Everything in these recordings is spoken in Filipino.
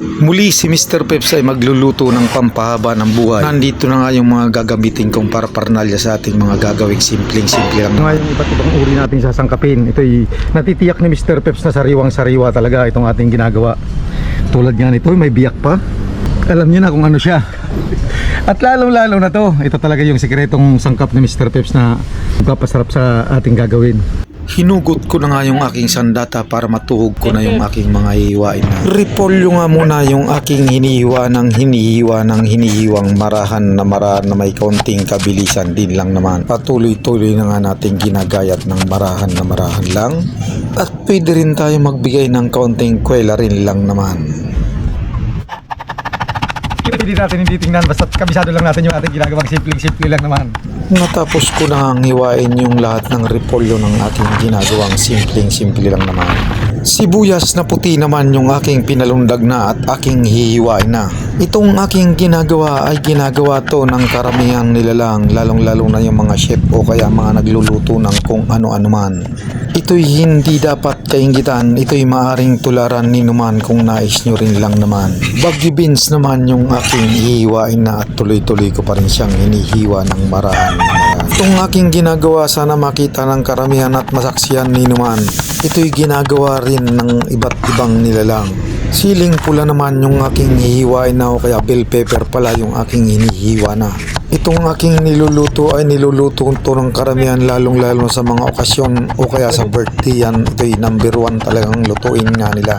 Muli si Mr. Peps ay magluluto ng pampahaba ng buhay. Nandito na nga yung mga gagamitin kong parapernalya sa ating mga gagawing simpleng-simple lang. Nga yung iba't ibang uri natin sasangkapin. Ito'y natitiyak ni Mr. Peps na sariwang sariwa talaga itong ating ginagawa. Tulad nga nito, may biyak pa. Alam niyo na kung ano siya. At lalong lalo na to, ito talaga yung sikretong sangkap ni Mr. Peps na magpapasarap sa ating gagawin. Hinugot ko na nga yung aking sandata para matuhog ko na yung aking mga hihiwain na. Repolyo nga muna yung aking hinihiwa ng hinihiwa ng hinihiwang marahan na marahan na may kaunting kabilisan din lang naman. Patuloy-tuloy na nga natin ginagayat ng marahan na marahan lang. At pwede rin tayo magbigay ng kaunting kwela rin lang naman. Hindi natin hindi tingnan, basta kabisado lang natin yung ating ginagawang simpleng-simple lang naman. Natapos ko na ang hiwain yung lahat ng repolyo ng aking ginagawang simpleng-simple lang naman. Sibuyas na puti naman yung aking pinalundag na at aking hihiwain na. Itong aking ginagawa ay ginagawa to ng karamihan nila lang lalong-lalo na yung mga chef o kaya mga nagluluto ng kung ano-ano man. Ito'y hindi dapat kaingitan, ito'y maaring tularan ni naman kung nais nyo rin lang naman. Bagyo beans naman yung aking hihiwain na at tuloy-tuloy ko pa rin siyang hinihiwa ng maraan. Itong aking ginagawa sana makita ng karamihan at masaksiyan ni naman. Ito'y ginagawa rin ng iba't ibang nilalang. Siling pula naman yung aking hihiwain na o kaya bell pepper pala yung aking hinihiwa na. Itong aking niluluto ay niluluto to ng karamihan lalong lalo sa mga okasyon o kaya sa birthday yan. Ito'y number one talagang lutuin nga nila.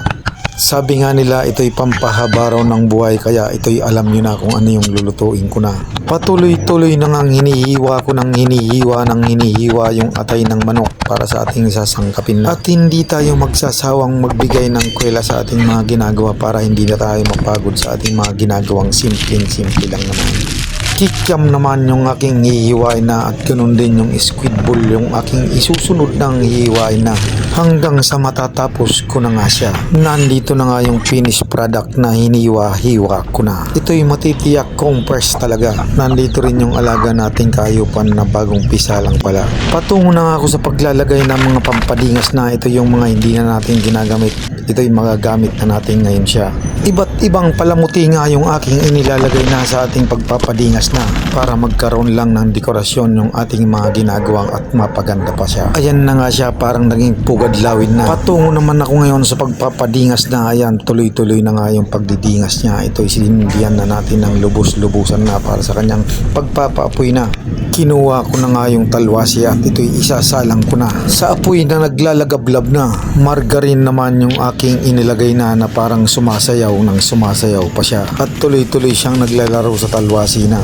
Sabi nga nila ito'y pampahaba ng buhay kaya ito'y alam nyo na kung ano yung lulutuin ko na. Patuloy-tuloy na ngang hinihiwa ko ng hinihiwa ng hinihiwa yung atay ng manok para sa ating sasangkapin na. At hindi tayo magsasawang magbigay ng kwela sa ating mga ginagawa para hindi na tayo mapagod sa ating mga ginagawang simpleng-simple lang naman. Kikiam naman yung aking hihiwain na at ganun din yung squid ball yung aking isusunod ng hihiwain na hanggang sa matatapos ko na nga siya. Nandito na nga yung finished product na hiniwa-hiwa ko na. Ito'y matitiyak kong first talaga. Nandito rin yung alaga nating kayupan na bagong pisa lang pala. Patungo na nga ako sa paglalagay ng mga pampadingas na ito yung mga hindi na natin ginagamit. Ito'y magagamit na natin ngayon siya. Iba't ibang palamuti nga yung aking inilalagay na sa ating pagpapadingas na para magkaroon lang ng dekorasyon yung ating mga ginagawang at mapaganda pa siya. Ayan na nga siya parang naging pugad lawin na. Patungo naman ako ngayon sa pagpapadingas na ayan tuloy-tuloy na nga yung pagdidingas niya. Ito'y sinindihan na natin ng lubos-lubusan na para sa kanyang pagpapaapoy na. Kinuha ko na nga yung talwasi at ito'y isasalang ko na. Sa apoy na naglalagablab na, margarine naman yung aking inilagay na na parang sumasayaw ng sumasayaw pa siya. At tuloy-tuloy siyang naglalaro sa talwasi na.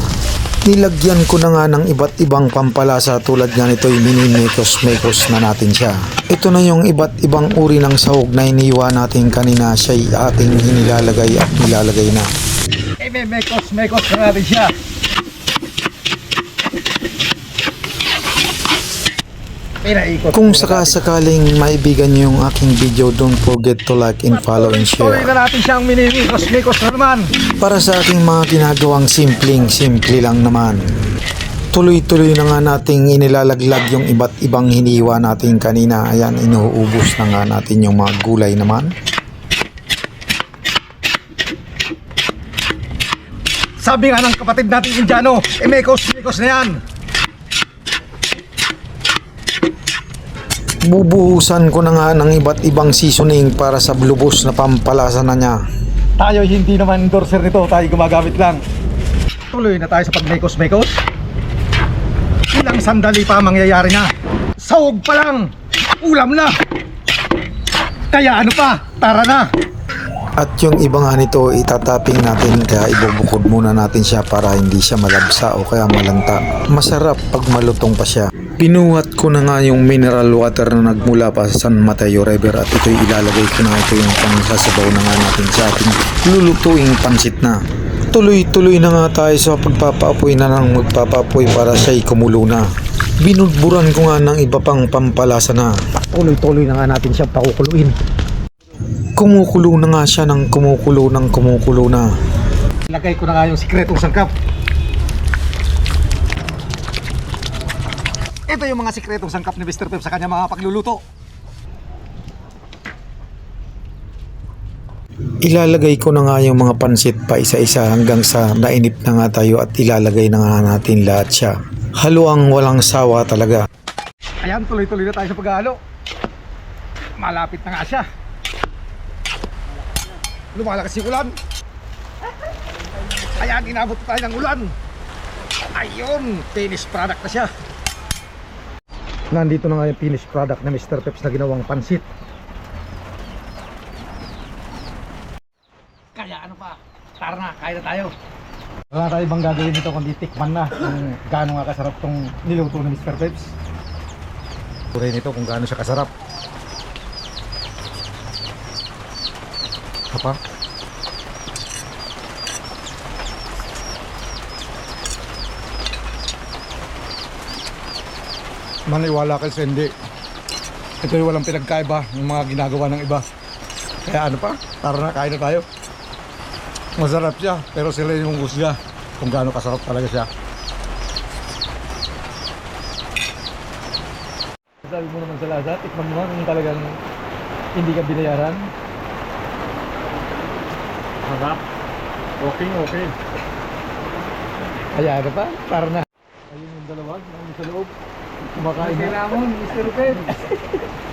Nilagyan ko na nga ng iba't ibang pampalasa tulad nga nito'y minimekos-mekos na natin siya. Ito na yung iba't ibang uri ng sahog na iniwa natin kanina siya'y ating inilalagay at nilalagay na. Eh, may mekos, mekos na natin siya. Kung sakasakaling maibigan niyo yung aking video, don't forget to like and follow and share. na natin siyang minimikos, mekos na naman. Para sa aking mga ginagawang simpleng simple lang naman. Tuloy-tuloy na nga nating inilalaglag yung iba't ibang hiniwa natin kanina. Ayan, inuubos na nga natin yung mga gulay naman. Sabi nga ng kapatid natin Indiano, eh mekos, mekos na yan. Bubuhusan ko na nga ng iba't ibang seasoning para sa blubos na pampalasa na niya. Tayo hindi naman endorser nito, tayo gumagamit lang. Tuloy na tayo sa pag-mekos-mekos. Ilang sandali pa mangyayari na. Sahog pa lang, ulam na. Kaya ano pa, tara na. At yung iba nga nito, itataping natin kaya ibubukod muna natin siya para hindi siya malabsa o kaya malanta. Masarap pag malutong pa siya. Pinuhat ko na nga yung mineral water na nagmula pa sa San Mateo River at ito'y ilalagay ko na ito yung pangsasabaw na nga natin sa ating lulutuing pansit na. Tuloy-tuloy na nga tayo sa pagpapaapoy na ng magpapaapoy para siya'y kumulo na. Binudburan ko nga ng iba pang pampalasa na. Tuloy-tuloy na nga natin siya pakukuluin. Kumukulo na nga siya ng kumukulo ng kumukulo na. Lagay ko na nga yung sikretong sangkap. Ito yung mga sikretong sangkap ni Mr. Pep sa kanya mga pagluluto. Ilalagay ko na nga yung mga pansit pa isa-isa hanggang sa nainip na nga tayo at ilalagay na nga natin lahat siya. Haluang walang sawa talaga. Ayan, tuloy-tuloy na tayo sa paghalo. Malapit na nga siya. Lumalakas yung ulan. Ayan, inabot tayo ng ulan. Ayun, finished product na siya. Nandito na nga yung finished product na Mr. Peps na ginawang pansit. Kaya ano pa, tara na, kaya na tayo. Wala tayo bang gagawin dito kundi tikman na kung gaano nga kasarap tong niluto ni Mr. Peps. Turay nito kung gaano siya kasarap. Apa? Maniwala kay Sandy. Ito yung walang pinagkaiba ng mga ginagawa ng iba. Kaya ano pa? Tara na, kain na tayo. Masarap siya, pero sila yung husga kung gaano kasarap talaga siya. Sabi mo naman sa Laza, tikman mo kung talagang hindi ka binayaran. Harap. Okay, okay. Kaya ano pa? Tara na. Ayun yung dalawa, yung sa loob. Kumakain na. Kailangan, Mr. Pep.